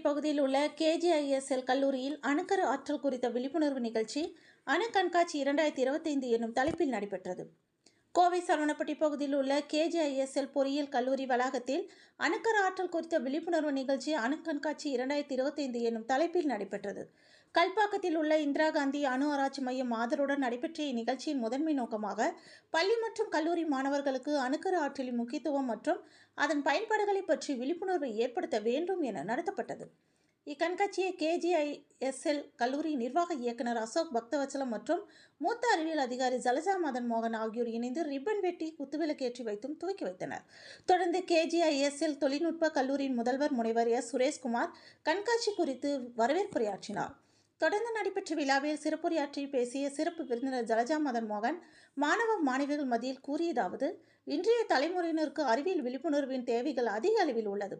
பகுதியில் உள்ள கேஜிஐஎஸ்எல் கல்லூரியில் அணுக்கரு ஆற்றல் குறித்த விழிப்புணர்வு நிகழ்ச்சி அணு கண்காட்சி இரண்டாயிரத்தி இருபத்தைந்து என்னும் தலைப்பில் நடைபெற்றது. கோவை சரவணப்பட்டி பகுதியில் உள்ள கேஜிஐஎஸ்எல் பொறியியல் கல்லூரி வளாகத்தில் அணுக்கர் ஆற்றல் குறித்த விழிப்புணர்வு நிகழ்ச்சி அணு கண்காட்சி இரண்டாயிரத்தி இருபத்தைந்து என்னும் தலைப்பில் நடைபெற்றது. கல்பாக்கத்தில் உள்ள இந்திரா காந்தி அணு ஆராய்ச்சி மையம் ஆதரவுடன் நடைபெற்ற இந்நிகழ்ச்சியின் முதன்மை நோக்கமாக பள்ளி மற்றும் கல்லூரி மாணவர்களுக்கு அணுக்கர் ஆற்றலின் முக்கியத்துவம் மற்றும் அதன் பயன்பாடுகளை பற்றி விழிப்புணர்வை ஏற்படுத்த வேண்டும் என நடத்தப்பட்டது. இக்கண்காட்சியை கேஜிஐஎஸ்எல் கல்லூரி நிர்வாக இயக்குனர் அசோக் பக்தவச்சலம் மற்றும் மூத்த அறிவியல் அதிகாரி ஜலஜா மதன் மோகன் ஆகியோர் இணைந்து ரிப்பன் வெட்டி குத்துவிளக்கேற்றி வைத்தும் துவக்கி வைத்தனர். தொடர்ந்து கேஜிஐஎஸ்எல் தொழில்நுட்ப கல்லூரியின் முதல்வர் முனைவர் எஸ். சுரேஷ்குமார் கண்காட்சி குறித்து வரவேற்புரையாற்றினார். தொடர்ந்து நடைபெற்ற விழாவில் சிறப்புரையாற்றி பேசிய சிறப்பு விருந்தினர் ஜலஜா மதன் மோகன் மாணவ மாணவிகள் மத்தியில் கூறியதாவது இன்றைய தலைமுறையினருக்கு அறிவியல் விழிப்புணர்வின் தேவைகள் அதிக அளவில் உள்ளது.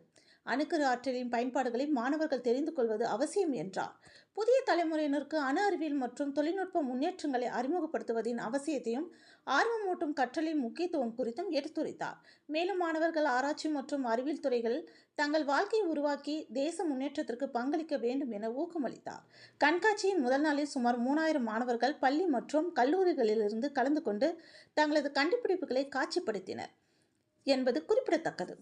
அணுக்கரு ஆற்றலின் பயன்பாடுகளை மாணவர்கள் தெரிந்து கொள்வது அவசியம் என்றார். புதிய தலைமுறையினருக்கு அணு அறிவியல் மற்றும் தொழில்நுட்ப முன்னேற்றங்களை அறிமுகப்படுத்துவதின் அவசியத்தையும் ஆர்வமூட்டும் கற்றலின் முக்கியத்துவம் குறித்தும் எடுத்துரைத்தார். மேலும் மாணவர்கள் ஆராய்ச்சி மற்றும் அறிவியல் துறைகளில் தங்கள் வாழ்க்கையை உருவாக்கி தேச முன்னேற்றத்திற்கு பங்களிக்க வேண்டும் என ஊக்கமளித்தார். கண்காட்சியின் முதல் நாளில் சுமார் மூணாயிரம் மாணவர்கள் பள்ளி மற்றும் கல்லூரிகளிலிருந்து கலந்து கொண்டு தங்களது கண்டுபிடிப்புகளை காட்சிப்படுத்தினர் என்பது குறிப்பிடத்தக்கது.